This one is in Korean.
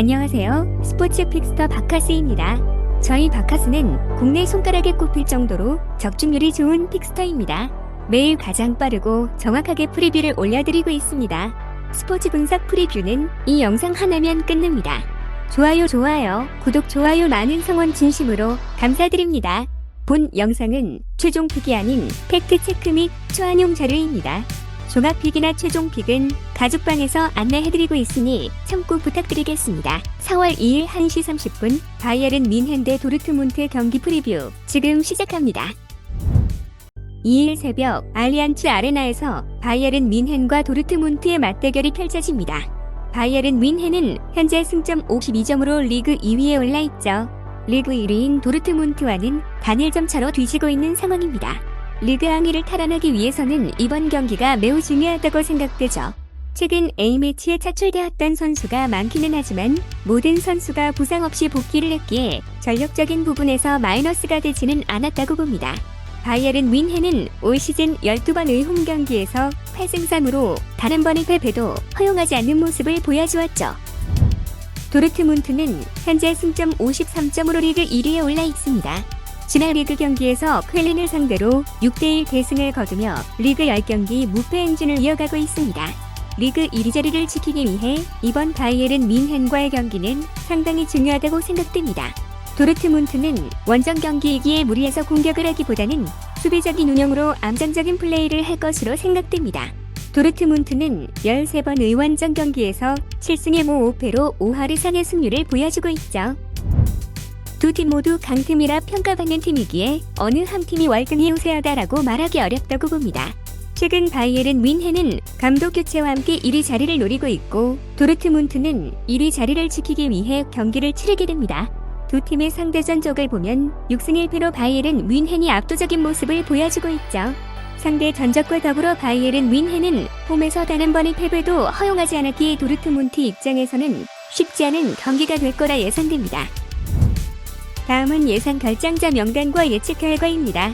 안녕하세요. 스포츠 픽스터 바카스입니다. 저희 바카스는 국내 손가락에 꼽힐 정도로 적중률이 좋은 픽스터입니다. 매일 가장 빠르고 정확하게 프리뷰를 올려드리고 있습니다. 스포츠 분석 프리뷰는 이 영상 하나면 끝납니다. 좋아요, 좋아요, 구독, 좋아요 많은 성원 진심으로 감사드립니다. 본 영상은 최종 픽이 아닌 팩트 체크 및 초안용 자료입니다. 종합픽이나 최종 픽은 가족방에서 안내해드리고 있으니 참고 부탁드리겠습니다. 4월 2일 1시 30분 바이에른 민헨 대 도르트문트 경기 프리뷰 지금 시작합니다. 2일 새벽 알리안츠 아레나에서 바이에른 민헨과 도르트문트의 맞대결이 펼쳐집니다. 바이에른 민헨은 현재 승점 52점으로 리그 2위에 올라 있죠. 리그 1위인 도르트문트와는 단 1점 차로 뒤지고 있는 상황입니다. 리그 항의를 탈환하기 위해서는 이번 경기가 매우 중요하다고 생각되죠. 최근 A매치에 차출되었던 선수가 많기는 하지만 모든 선수가 부상 없이 복귀를 했기에 전력적인 부분에서 마이너스가 되지는 않았다고 봅니다. 바이에른 윈헨은 올 시즌 12번의 홈 경기에서 8승 3으로 단 한 번의 패배도 허용하지 않는 모습을 보여주었죠. 도르트문트는 현재 승점 53점으로 리그 1위에 올라 있습니다. 지난 리그 경기에서 쾰린을 상대로 6대1 대승을 거두며 리그 10경기 무패 행진을 이어가고 있습니다. 리그 1위 자리를 지키기 위해 이번 바이에른 민헨과의 경기는 상당히 중요하다고 생각됩니다. 도르트문트는 원정 경기이기에 무리해서 공격을 하기보다는 수비적인 운영으로 암장적인 플레이를 할 것으로 생각됩니다. 도르트문트는 13번 의원정 경기에서 7승에 모 5패로 5할 이상의 승률을 보여주고 있죠. 두 팀 모두 강팀이라 평가받는 팀이기에 어느 한 팀이 월등히 우세하다라고 말하기 어렵다고 봅니다. 최근 바이에른 윈헨은 감독 교체와 함께 1위 자리를 노리고 있고 도르트문트는 1위 자리를 지키기 위해 경기를 치르게 됩니다. 두 팀의 상대 전적을 보면 6승 1패로 바이에른 윈헨이 압도적인 모습을 보여주고 있죠. 상대 전적과 더불어 바이에른 윈헨은 홈에서 단 한 번의 패배도 허용하지 않았기에 도르트문트 입장에서는 쉽지 않은 경기가 될 거라 예상됩니다. 다음은 예상 결정자 명단과 예측 결과입니다.